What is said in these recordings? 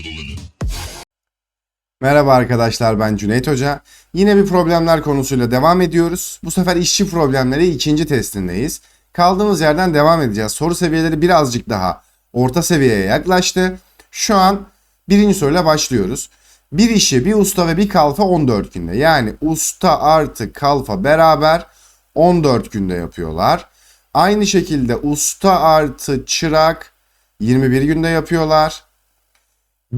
limit. Merhaba arkadaşlar ben Cüneyt Hoca. Yine bir problemler konusuyla devam ediyoruz. Bu sefer işçi problemleri ikinci testindeyiz. Kaldığımız yerden devam edeceğiz. Soru seviyeleri birazcık daha orta seviyeye yaklaştı. Şu an birinci soruyla başlıyoruz. Bir işi bir usta ve bir kalfa 14 günde. Yani usta artı kalfa beraber 14 günde yapıyorlar. Aynı şekilde usta artı çırak 21 günde yapıyorlar.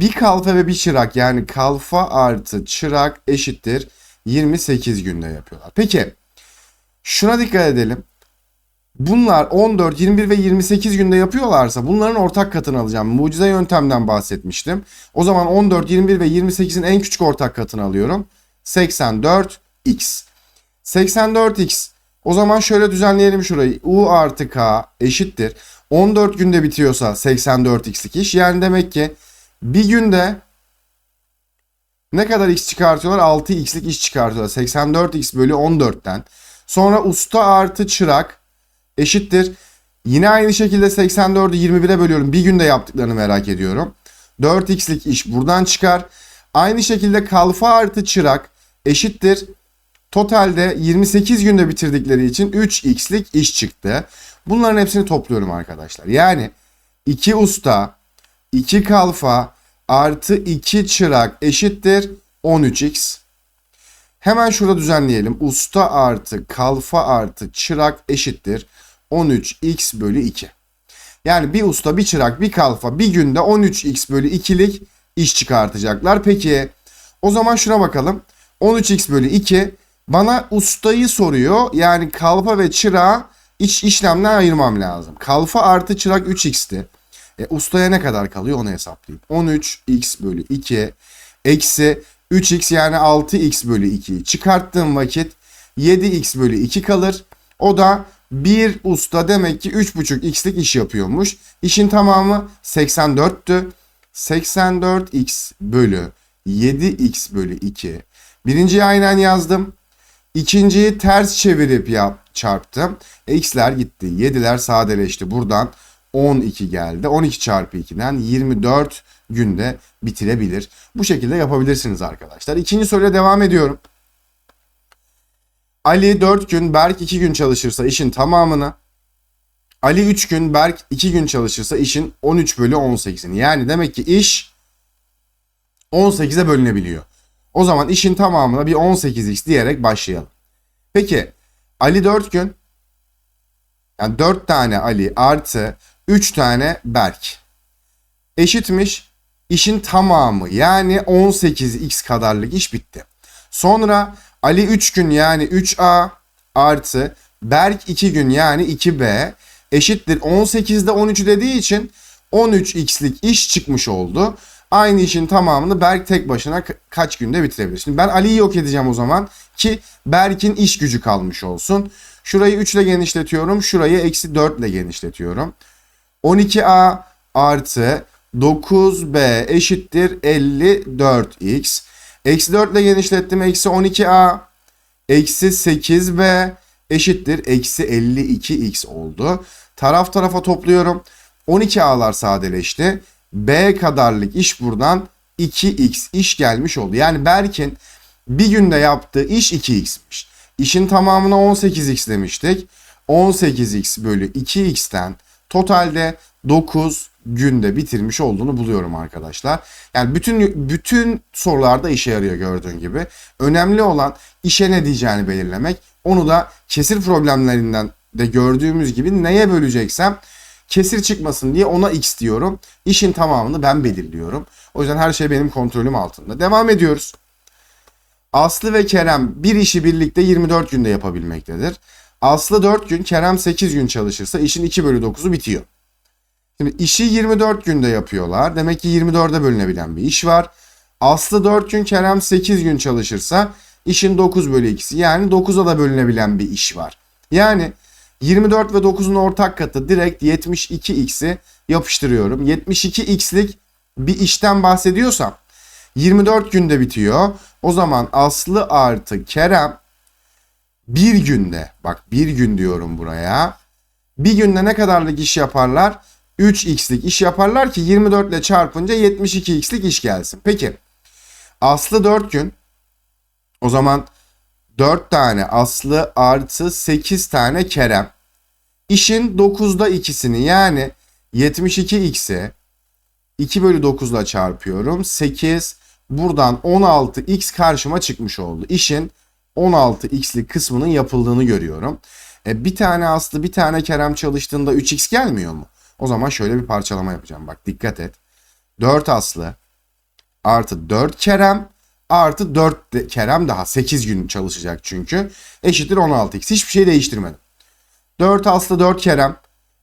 Bir kalfa ve bir çırak yani kalfa artı çırak eşittir 28 günde yapıyorlar. Peki şuna dikkat edelim. Bunlar 14, 21 ve 28 günde yapıyorlarsa bunların ortak katını alacağım. Mucize yöntemden bahsetmiştim. O zaman 14, 21 ve 28'in en küçük ortak katını alıyorum. 84x. 84x. O zaman şöyle düzenleyelim şurayı. U artı k eşittir. 14 günde bitiyorsa 84x'lik iş. Yani demek ki bir günde ne kadar x çıkartıyorlar? 6x'lik iş çıkartıyorlar. 84x bölü 14'ten. Sonra usta artı çırak eşittir. Yine aynı şekilde 84'ü 21'e bölüyorum. Bir günde yaptıklarını merak ediyorum. 4x'lik iş buradan çıkar. Aynı şekilde kalfa artı çırak eşittir. Totalde 28 günde bitirdikleri için 3x'lik iş çıktı. Bunların hepsini topluyorum arkadaşlar. Yani 2 usta, 2 kalfa artı 2 çırak eşittir 13x. Hemen şurada düzenleyelim. Usta artı kalfa artı çırak eşittir 13x bölü 2. Yani bir usta bir çırak bir kalfa bir günde 13x bölü 2'lik iş çıkartacaklar. Peki o zaman şuna bakalım. 13x bölü 2 bana ustayı soruyor. Yani kalfa ve çırağı iç işlemden ayırmam lazım. Kalfa artı çırak 3x'ti. E, ustaya ne kadar kalıyor onu hesaplayayım. 13x bölü 2 eksi 3x yani 6x bölü 2'yi çıkarttığım vakit 7x bölü 2 kalır. O da bir usta demek ki 3,5x'lik iş yapıyormuş. İşin tamamı 84'tü. 84x bölü 7x bölü 2. Birinciyi aynen yazdım. İkinciyi ters çevirip yap, çarptım. E, x'ler gitti. 7'ler sadeleşti. Buradan 12 geldi. 12 çarpı 2'den 24 günde bitirebilir. Bu şekilde yapabilirsiniz arkadaşlar. İkinci soruya devam ediyorum. Ali 4 gün, Berk 2 gün çalışırsa işin tamamını. Ali 3 gün, Berk 2 gün çalışırsa işin 13 bölü 18'ini. Yani demek ki iş 18'e bölünebiliyor. O zaman işin tamamına bir 18x diyerek başlayalım. Peki Ali 4 gün yani 4 tane Ali artı 3 tane Berk eşitmiş işin tamamı yani 18x kadarlık iş bitti. Sonra Ali 3 gün yani 3A artı Berk 2 gün yani 2B eşittir 18'de 13 dediği için 13x'lik iş çıkmış oldu. Aynı işin tamamını Berk tek başına ka- kaç günde bitirebilir? Şimdi ben Ali'yi yok edeceğim o zaman ki Berk'in iş gücü kalmış olsun. Şurayı 3 ile genişletiyorum. Şurayı eksi 4 ile genişletiyorum. 12A artı 9B eşittir 54X. Eksi 4 ile genişlettim. Eksi 12A eksi 8B eşittir. Eksi 52X oldu. Taraf tarafa topluyorum. 12A'lar sadeleşti. B kadarlık iş buradan 2X iş gelmiş oldu. Yani Berk'in bir günde yaptığı iş 2X'miş. İşin tamamına 18X demiştik. 18X bölü 2X'ten totalde 9 günde bitirmiş olduğunu buluyorum arkadaşlar. Yani bütün bütün sorularda işe yarıyor gördüğün gibi. Önemli olan işe ne diyeceğini belirlemek. Onu da kesir problemlerinden de gördüğümüz gibi neye böleceksem kesir çıkmasın diye ona x diyorum. İşin tamamını ben belirliyorum. O yüzden her şey benim kontrolüm altında. Devam ediyoruz. Aslı ve Kerem bir işi birlikte 24 günde yapabilmektedir. Aslı 4 gün, Kerem 8 gün çalışırsa işin 2 bölü 9'u bitiyor. Şimdi işi 24 günde yapıyorlar. Demek ki 24'e bölünebilen bir iş var. Aslı 4 gün, Kerem 8 gün çalışırsa işin 9 bölü 2'si yani 9'a da bölünebilen bir iş var. Yani 24 ve 9'un ortak katı direkt 72x'i yapıştırıyorum. 72x'lik bir işten bahsediyorsam 24 günde bitiyor. O zaman Aslı artı Kerem bir günde bak bir gün diyorum buraya. Bir günde ne kadarlık iş yaparlar? 3x'lik iş yaparlar ki 24 ile çarpınca 72x'lik iş gelsin. Peki Aslı 4 gün. O zaman 4 tane Aslı artı 8 tane Kerem. İşin 9'da ikisini yani 72x'i 2 bölü 9 ile çarpıyorum. 8 buradan 16x karşıma çıkmış oldu. İşin 16x'lik kısmının yapıldığını görüyorum. E, bir tane Aslı bir tane Kerem çalıştığında 3x gelmiyor mu? O zaman şöyle bir parçalama yapacağım. Bak dikkat et. 4 Aslı artı 4 Kerem artı 4 de, Kerem daha 8 gün çalışacak çünkü. Eşittir 16x. Hiçbir şey değiştirmedim. 4 Aslı 4 Kerem.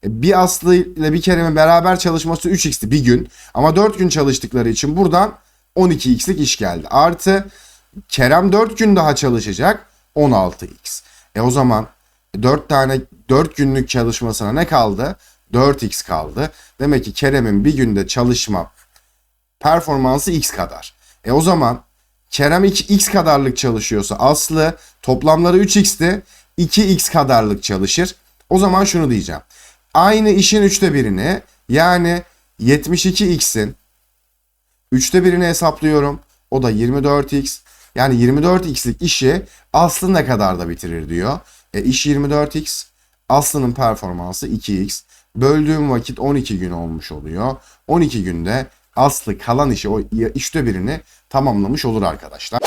E, bir Aslı ile bir Kerem'in beraber çalışması 3x'ti bir gün. Ama 4 gün çalıştıkları için buradan 12x'lik iş geldi. Artı Kerem 4 gün daha çalışacak 16x. E o zaman 4 tane 4 günlük çalışmasına ne kaldı? 4x kaldı. Demek ki Kerem'in bir günde çalışma performansı x kadar. E o zaman Kerem x kadarlık çalışıyorsa Aslı toplamları 3x'ti. 2x kadarlık çalışır. O zaman şunu diyeceğim. Aynı işin üçte birini yani 72x'in üçte birini hesaplıyorum. O da 24x. Yani 24x'lik işi Aslı ne kadar da bitirir diyor. E iş 24x. Aslı'nın performansı 2x. Böldüğüm vakit 12 gün olmuş oluyor. 12 günde Aslı kalan işi o üçte birini tamamlamış olur arkadaşlar.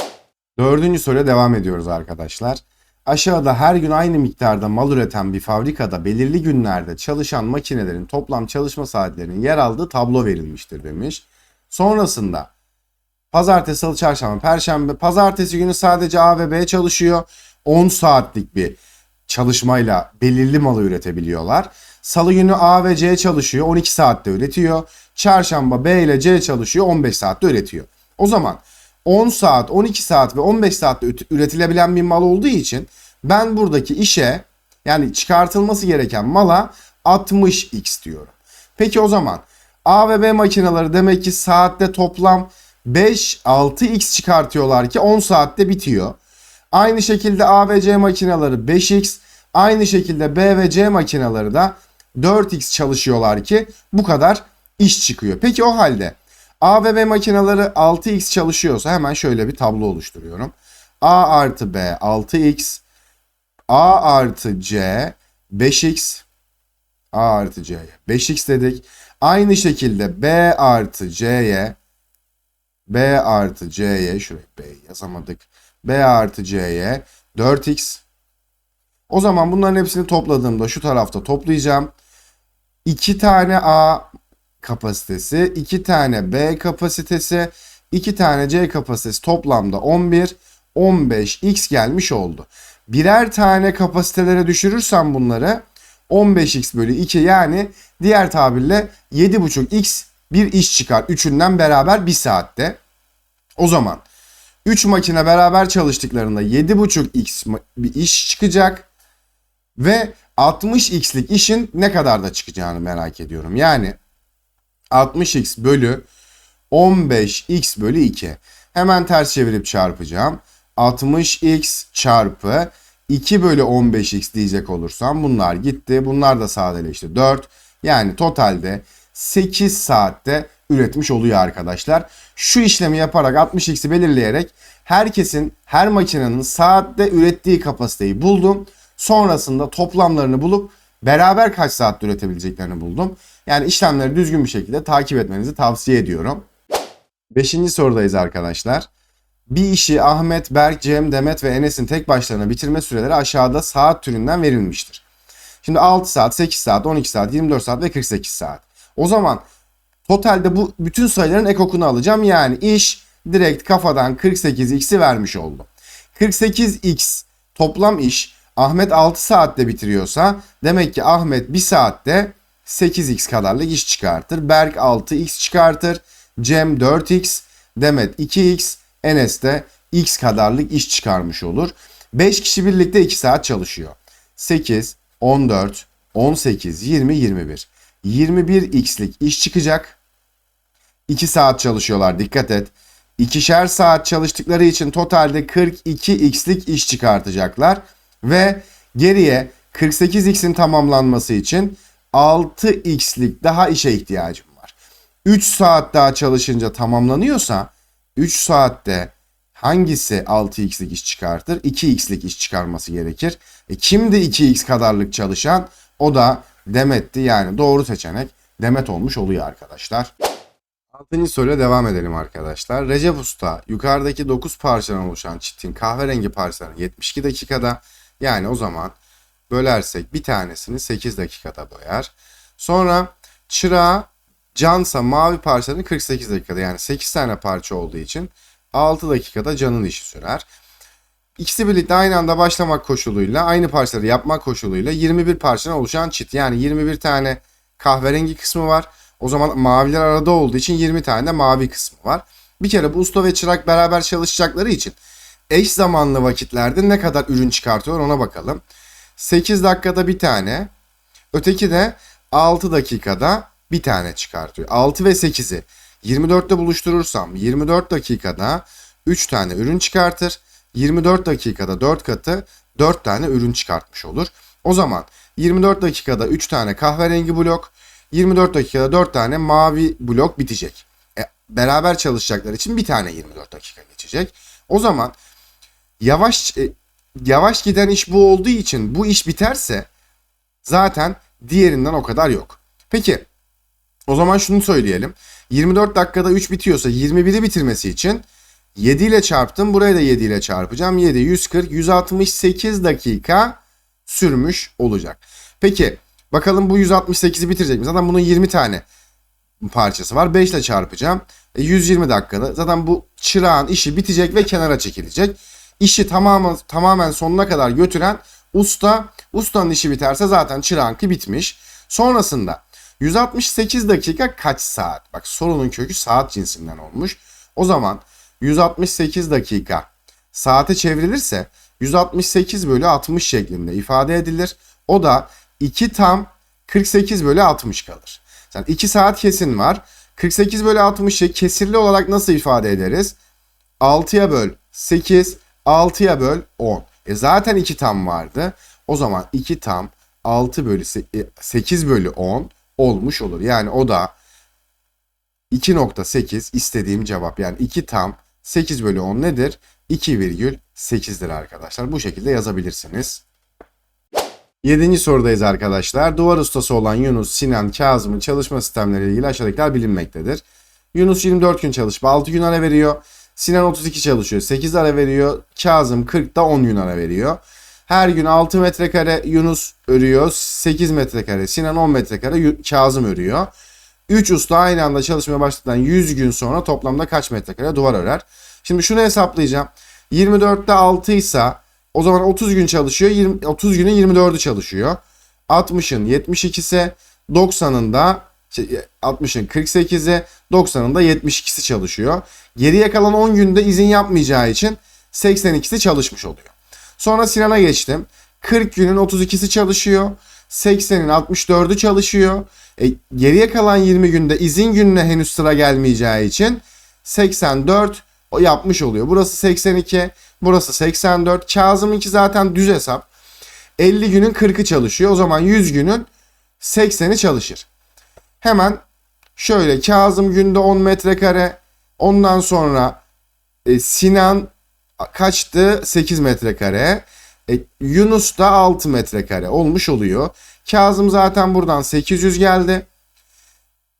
Dördüncü soruya devam ediyoruz arkadaşlar. Aşağıda her gün aynı miktarda mal üreten bir fabrikada belirli günlerde çalışan makinelerin toplam çalışma saatlerinin yer aldığı tablo verilmiştir demiş. Sonrasında pazartesi, salı, çarşamba, perşembe, pazartesi günü sadece A ve B çalışıyor. 10 saatlik bir çalışmayla belirli malı üretebiliyorlar. Salı günü A ve C çalışıyor 12 saatte üretiyor. Çarşamba B ile C çalışıyor 15 saatte üretiyor. O zaman 10 saat, 12 saat ve 15 saatte üretilebilen bir mal olduğu için ben buradaki işe yani çıkartılması gereken mala 60x diyorum. Peki o zaman A ve B makineleri demek ki saatte toplam 5-6x çıkartıyorlar ki 10 saatte bitiyor. Aynı şekilde A ve C makineleri 5x, aynı şekilde B ve C makineleri de 4x çalışıyorlar ki bu kadar iş çıkıyor. Peki o halde A ve B makineleri 6x çalışıyorsa hemen şöyle bir tablo oluşturuyorum. A artı B 6x, A artı C 5x, A artı C'ye 5x dedik. Aynı şekilde B artı C'ye B artı C'ye şuraya B yazamadık. B artı C'ye 4x. O zaman bunların hepsini topladığımda şu tarafta toplayacağım. 2 tane A kapasitesi, 2 tane B kapasitesi, 2 tane C kapasitesi toplamda 11, 15x gelmiş oldu. Birer tane kapasitelere düşürürsem bunları 15x bölü 2 yani diğer tabirle 7,5x bir iş çıkar. Üçünden beraber bir saatte. O zaman 3 makine beraber çalıştıklarında 7,5x bir iş çıkacak. Ve 60x'lik işin ne kadar da çıkacağını merak ediyorum. Yani 60x bölü 15x bölü 2. Hemen ters çevirip çarpacağım. 60x çarpı 2 bölü 15x diyecek olursam bunlar gitti. Bunlar da sadeleşti. 4. Yani totalde 8 saatte üretmiş oluyor arkadaşlar. Şu işlemi yaparak 60x'i belirleyerek herkesin her makinenin saatte ürettiği kapasiteyi buldum. Sonrasında toplamlarını bulup beraber kaç saatte üretebileceklerini buldum. Yani işlemleri düzgün bir şekilde takip etmenizi tavsiye ediyorum. Beşinci sorudayız arkadaşlar. Bir işi Ahmet, Berk, Cem, Demet ve Enes'in tek başlarına bitirme süreleri aşağıda saat türünden verilmiştir. Şimdi 6 saat, 8 saat, 12 saat, 24 saat ve 48 saat. O zaman totalde bu bütün sayıların ekokunu alacağım. Yani iş direkt kafadan 48x'i vermiş oldu. 48x toplam iş Ahmet 6 saatte bitiriyorsa demek ki Ahmet 1 saatte 8x kadarlık iş çıkartır. Berk 6x çıkartır. Cem 4x, Demet 2x, Enes de x kadarlık iş çıkarmış olur. 5 kişi birlikte 2 saat çalışıyor. 8, 14, 18, 20, 21. 21x'lik iş çıkacak. 2 saat çalışıyorlar dikkat et. İkişer saat çalıştıkları için totalde 42x'lik iş çıkartacaklar. Ve geriye 48x'in tamamlanması için 6x'lik daha işe ihtiyacım var. 3 saat daha çalışınca tamamlanıyorsa 3 saatte hangisi 6x'lik iş çıkartır? 2x'lik iş çıkarması gerekir. E kimdi 2x kadarlık çalışan? O da Demet'ti. Yani doğru seçenek Demet olmuş oluyor arkadaşlar. Altıncı soruyla devam edelim arkadaşlar. Recep Usta yukarıdaki 9 parçadan oluşan çitin kahverengi parçalarını 72 dakikada yani o zaman bölersek bir tanesini 8 dakikada boyar. Sonra çırağı cansa mavi parçalarını 48 dakikada yani 8 tane parça olduğu için 6 dakikada canın işi sürer. İkisi birlikte aynı anda başlamak koşuluyla aynı parçaları yapmak koşuluyla 21 parçadan oluşan çit. Yani 21 tane kahverengi kısmı var. O zaman maviler arada olduğu için 20 tane mavi kısmı var. Bir kere bu usta ve çırak beraber çalışacakları için eş zamanlı vakitlerde ne kadar ürün çıkartıyor ona bakalım. 8 dakikada bir tane. Öteki de 6 dakikada bir tane çıkartıyor. 6 ve 8'i 24'te buluşturursam 24 dakikada 3 tane ürün çıkartır. 24 dakikada 4 katı 4 tane ürün çıkartmış olur. O zaman 24 dakikada 3 tane kahverengi blok, 24 dakikada 4 tane mavi blok bitecek. E, beraber çalışacaklar için bir tane 24 dakika geçecek. O zaman yavaş e, yavaş giden iş bu olduğu için bu iş biterse zaten diğerinden o kadar yok. Peki o zaman şunu söyleyelim. 24 dakikada 3 bitiyorsa 21'i bitirmesi için 7 ile çarptım. Buraya da 7 ile çarpacağım. 7, 140, 168 dakika sürmüş olacak. Peki bakalım bu 168'i bitirecek mi? Zaten bunun 20 tane parçası var. 5 ile çarpacağım. E, 120 dakikada. Zaten bu çırağın işi bitecek ve kenara çekilecek. İşi tamamen tamamen sonuna kadar götüren usta. Ustanın işi biterse zaten çırağınki bitmiş. Sonrasında 168 dakika kaç saat? Bak sorunun kökü saat cinsinden olmuş. O zaman 168 dakika saate çevrilirse 168 bölü 60 şeklinde ifade edilir. O da 2 tam 48 bölü 60 kalır. Yani 2 saat kesin var. 48 bölü 60'ı kesirli olarak nasıl ifade ederiz? 6'ya böl 8, 6'ya böl 10. E zaten 2 tam vardı. O zaman 2 tam 6 bölü 8 bölü 10 olmuş olur. Yani o da 2.8 istediğim cevap. Yani 2 tam 8 bölü 10 nedir? 2,8'dir arkadaşlar. Bu şekilde yazabilirsiniz. Yedinci sorudayız arkadaşlar. Duvar ustası olan Yunus, Sinan, Kazım'ın çalışma sistemleriyle ilgili aşağıdakiler bilinmektedir. Yunus 24 gün çalışıp 6 gün ara veriyor. Sinan 32 çalışıyor 8 ara veriyor. Kazım 40'da 10 gün ara veriyor. Her gün 6 metrekare Yunus örüyor. 8 metrekare Sinan 10 metrekare Kazım örüyor. 3 usta aynı anda çalışmaya başladıktan 100 gün sonra toplamda kaç metrekare duvar örer? Şimdi şunu hesaplayacağım. 24'te 6 ise o zaman 30 gün çalışıyor. 20, 30 günün 24'ü çalışıyor. 60'ın 72'si 90'ın da 60'ın 48'i 90'ın da 72'si çalışıyor. Geriye kalan 10 günde izin yapmayacağı için 82'si çalışmış oluyor. Sonra Sinan'a geçtim. 40 günün 32'si çalışıyor. 80'in 64'ü çalışıyor. E, geriye kalan 20 günde izin gününe henüz sıra gelmeyeceği için 84 o yapmış oluyor. Burası 82, burası 84. Kazım'ınki zaten düz hesap. 50 günün 40'ı çalışıyor. O zaman 100 günün 80'i çalışır. Hemen şöyle Kazım günde 10 metrekare. Ondan sonra e, Sinan kaçtı? 8 metrekare. E, Yunus da 6 metrekare olmuş oluyor. Kazım zaten buradan 800 geldi.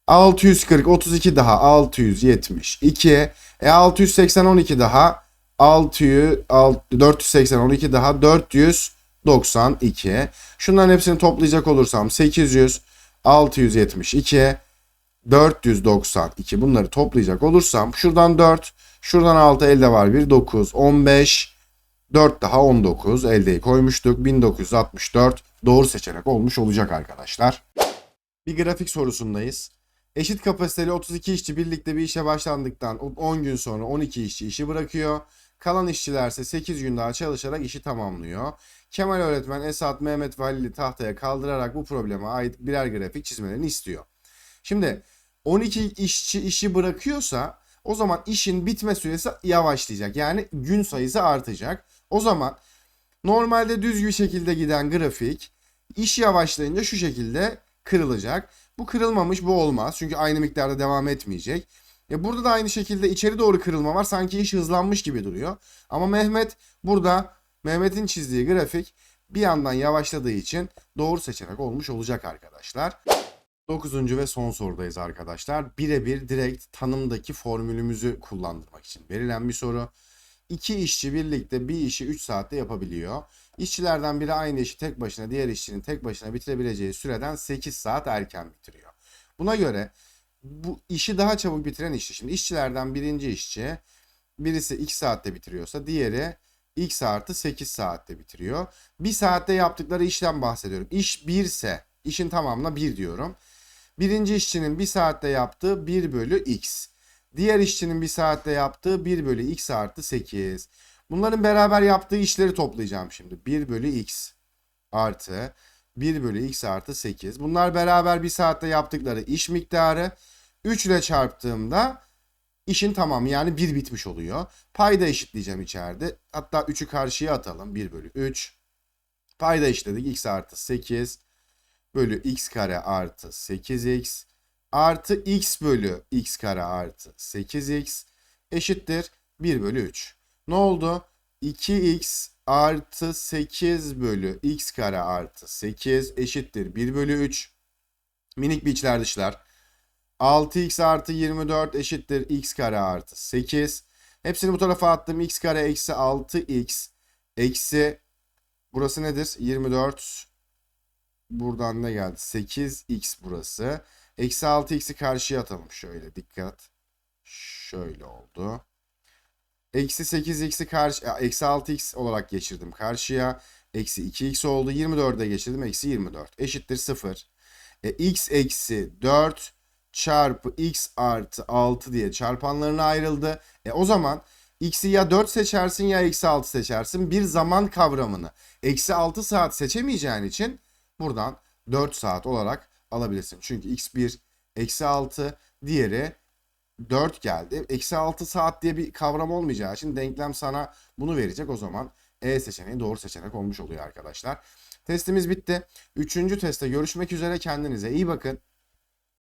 640 32 daha 672. E 680 12 daha 600 480 12 daha 492. Şunların hepsini toplayacak olursam 800 672 492 bunları toplayacak olursam şuradan 4 şuradan 6 elde var 1 9 15 4 daha 19 eldeyi koymuştuk 1964 doğru seçenek olmuş olacak arkadaşlar. Bir grafik sorusundayız. Eşit kapasiteli 32 işçi birlikte bir işe başlandıktan 10 gün sonra 12 işçi işi bırakıyor. Kalan işçilerse 8 gün daha çalışarak işi tamamlıyor. Kemal öğretmen Esat, Mehmet ve Halil'i tahtaya kaldırarak bu probleme ait birer grafik çizmelerini istiyor. Şimdi 12 işçi işi bırakıyorsa o zaman işin bitme süresi yavaşlayacak. Yani gün sayısı artacak. O zaman normalde düz bir şekilde giden grafik iş yavaşlayınca şu şekilde kırılacak. Bu kırılmamış bu olmaz. Çünkü aynı miktarda devam etmeyecek. E burada da aynı şekilde içeri doğru kırılma var. Sanki iş hızlanmış gibi duruyor. Ama Mehmet burada Mehmet'in çizdiği grafik bir yandan yavaşladığı için doğru seçenek olmuş olacak arkadaşlar. Dokuzuncu ve son sorudayız arkadaşlar. Birebir direkt tanımdaki formülümüzü kullandırmak için verilen bir soru. İki işçi birlikte bir işi 3 saatte yapabiliyor. İşçilerden biri aynı işi tek başına diğer işçinin tek başına bitirebileceği süreden 8 saat erken bitiriyor. Buna göre bu işi daha çabuk bitiren işçi. Şimdi işçilerden birinci işçi birisi 2 saatte bitiriyorsa diğeri x artı 8 saatte bitiriyor. Bir saatte yaptıkları işten bahsediyorum. İş 1 ise işin tamamına 1 diyorum. Birinci işçinin bir saatte yaptığı 1 bölü x. Diğer işçinin bir saatte yaptığı 1 bölü x artı 8. Bunların beraber yaptığı işleri toplayacağım şimdi. 1 bölü x artı 1 bölü x artı 8. Bunlar beraber bir saatte yaptıkları iş miktarı. 3 ile çarptığımda işin tamamı yani 1 bitmiş oluyor. Payda eşitleyeceğim içeride. Hatta 3'ü karşıya atalım. 1 bölü 3. Payda eşitledik. x artı 8 bölü x kare artı 8x artı x bölü x kare artı 8x eşittir 1 bölü 3. Ne oldu? 2x artı 8 bölü x kare artı 8 eşittir 1 bölü 3. Minik bir içler dışlar. 6x artı 24 eşittir x kare artı 8. Hepsini bu tarafa attım. x kare eksi 6x eksi burası nedir? 24 buradan ne geldi? 8x burası. Eksi 6x'i karşıya atalım şöyle dikkat. Şöyle oldu. Eksi 8x'i karşı, eksi 6x olarak geçirdim karşıya. Eksi 2x oldu. 24'e geçirdim. Eksi 24. Eşittir 0. E, x eksi 4 çarpı x artı 6 diye çarpanlarına ayrıldı. E o zaman x'i ya 4 seçersin ya eksi 6 seçersin. Bir zaman kavramını eksi 6 saat seçemeyeceğin için buradan 4 saat olarak alabilirsin. Çünkü x1 eksi 6 diğeri 4 geldi. Eksi 6 saat diye bir kavram olmayacağı için denklem sana bunu verecek. O zaman E seçeneği doğru seçenek olmuş oluyor arkadaşlar. Testimiz bitti. Üçüncü testte görüşmek üzere. Kendinize iyi bakın.